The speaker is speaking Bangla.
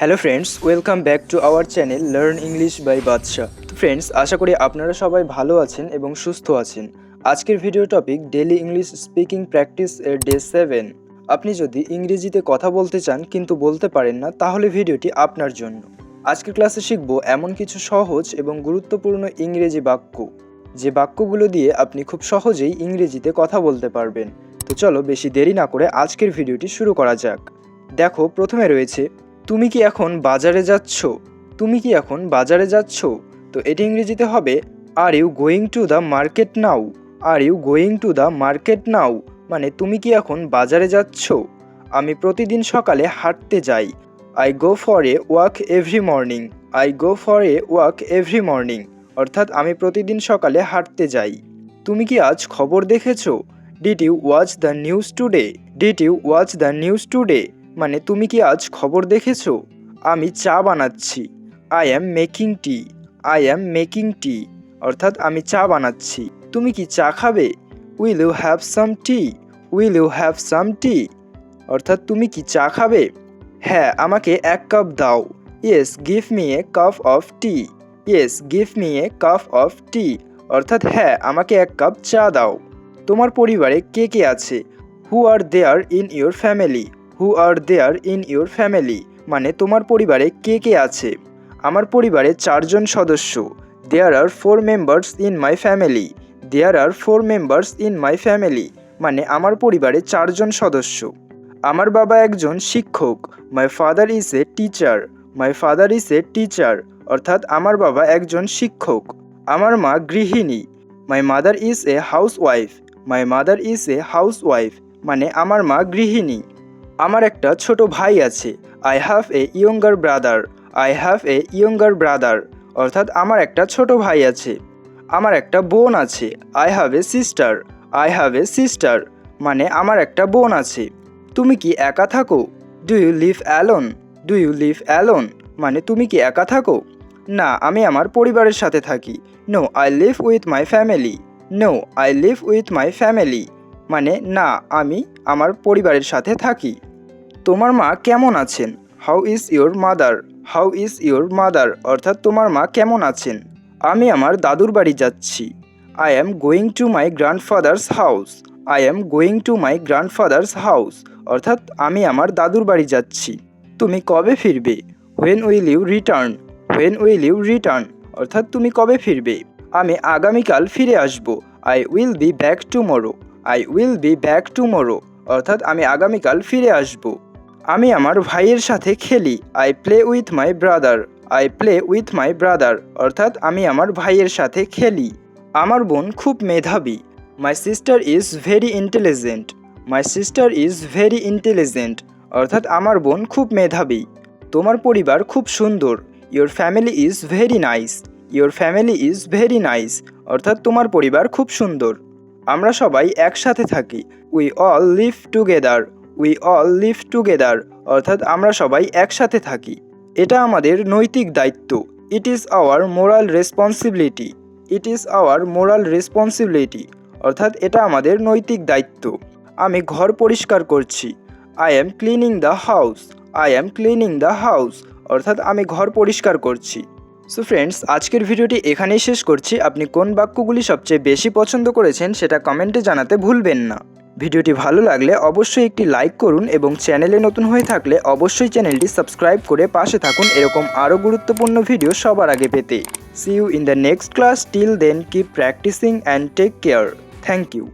Hello friends welcome back to our channel learn English by Badshah তো ফ্রেন্ডস আশা করি আপনারা সবাই ভালো আছেন এবং সুস্থ আছেন। আজকের video topic daily English speaking practice এর ডে সেভেন আপনি যদি ইংরেজিতে কথা বলতে চান, কিন্তু বলতে পারেন না, তাহলে ভিডিওটি আপনার জন্য। আজকের ক্লাসে শিখব এমন কিছু সহজ এবং গুরুত্বপূর্ণ ইংরেজি বাক্য। যে বাক্যগুলো দিয়ে আপনি খুব সহজেই ইংরেজিতে কথা বলতে পারবেন। তো চলো বেশি দেরি না করে আজকের ভিডিওটি শুরু করা যাক। দেখো, প্রথমে রয়েছে তুমি কি এখন বাজারে যাচ্ছ? তুমি কি এখন বাজারে যাচ্ছ? তো এটি ইংরেজিতে হবে are you going to the market now are you going to the market now মানে তুমি কি এখন বাজারে যাচ্ছ? আমি প্রতিদিন সকালে হাঁটতে যাই। I go for a walk every morning I go for a walk every morning অর্থাৎ আমি প্রতিদিন সকালে হাঁটতে যাই। তুমি কি আজ খবর দেখেছ? Did you watch the news today did you watch the news today মানে তুমি কি আজ খবর দেখেছ? আমি চা বানাচ্ছি। I am making tea I am making tea অর্থাৎ আমি চা বানাচ্ছি। তুমি কি চা খাবে? Will you have some tea will you have some tea অর্থাৎ তুমি কি চা খাবে? হ্যাঁ আমাকে এক কাপ দাও। Yes give me a cup of tea yes give me a cup of tea অর্থাৎ হ্যাঁ আমাকে এক কাপ চা দাও। তোমার পরিবারে কে কে আছে? Who are there in your family who are there in your family মানে তোমার পরিবারে কে কে আছে? আমার পরিবারে চারজন সদস্য। There are four members in my family there are four members in my family মানে আমার পরিবারে চারজন সদস্য। আমার বাবা একজন শিক্ষক my father is a teacher my father is a teacher অর্থাৎ আমার বাবা একজন শিক্ষক। আমার মা গৃহিণী my mother is a housewife my mother is a housewife মানে আমার মা গৃহিণী। আমার একটা ছোট ভাই আছে। I have a younger brother I have a younger brother অর্থাৎ আমার একটা ছোট ভাই আছে। আমার একটা বোন আছে। I have a sister I have a sister মানে আমার একটা বোন আছে। তুমি কি একা থাকো? Do you live alone do you live alone মানে তুমি কি একা থাকো? না, আমি আমার পরিবারের সাথে থাকি। No I live with my family no I live with my family মানে না, আমি আমার পরিবারের সাথে থাকি। তোমার মা কেমন আছেন? How is your mother how is your mother অর্থাৎ তোমার মা কেমন আছেন? আমি আমার দাদুর বাড়ি যাচ্ছি। I am going to my grandfather's house I am going to my grandfather's house অর্থাৎ আমি আমার দাদুর বাড়ি যাচ্ছি। তুমি কবে ফিরবে? When will you return when will you return অর্থাৎ তুমি কবে ফিরবে? আমি আগামীকাল ফিরে আসব। I will be back tomorrow I will be back tomorrow অর্থাৎ আমি আগামীকাল ফিরে আসব। আমি আমার ভাইয়ের সাথে খেলি। I play with my brother I play with my brother অর্থাৎ আমি আমার ভাইয়ের সাথে খেলি। আমার বোন খুব মেধাবী। My sister is very intelligent my sister is very intelligent অর্থাৎ আমার বোন খুব মেধাবী। তোমার পরিবার খুব সুন্দর। Your family is very nice your family is very nice অর্থাৎ তোমার পরিবার খুব সুন্দর। আমরা সবাই একসাথে থাকি। We all live together we all live together অর্থাৎ আমরা সবাই একসাথে থাকি। এটা আমাদের নৈতিক দায়িত্ব। It is our moral responsibility it is our moral responsibility অর্থাৎ এটা আমাদের নৈতিক দায়িত্ব। আমি ঘর পরিষ্কার করছি। I am cleaning the house I am cleaning the house অর্থাৎ আমি ঘর পরিষ্কার করছি। সো ফ্রেন্ডস আজকের ভিডিওটি এখানেই শেষ করছি। আপনি কোন বাক্যগুলি সবচেয়ে বেশি পছন্দ করেছেন, সেটা কমেন্টে জানাতে ভুলবেন না। ভিডিওটি ভালো লাগলে অবশ্যই একটি লাইক করুন এবং চ্যানেলে নতুন হয়ে থাকলে অবশ্যই চ্যানেলটি সাবস্ক্রাইব করে পাশে থাকুন এরকম আরও গুরুত্বপূর্ণ ভিডিও সবার আগে পেতে। See you in the next class till then keep practising and take care thank you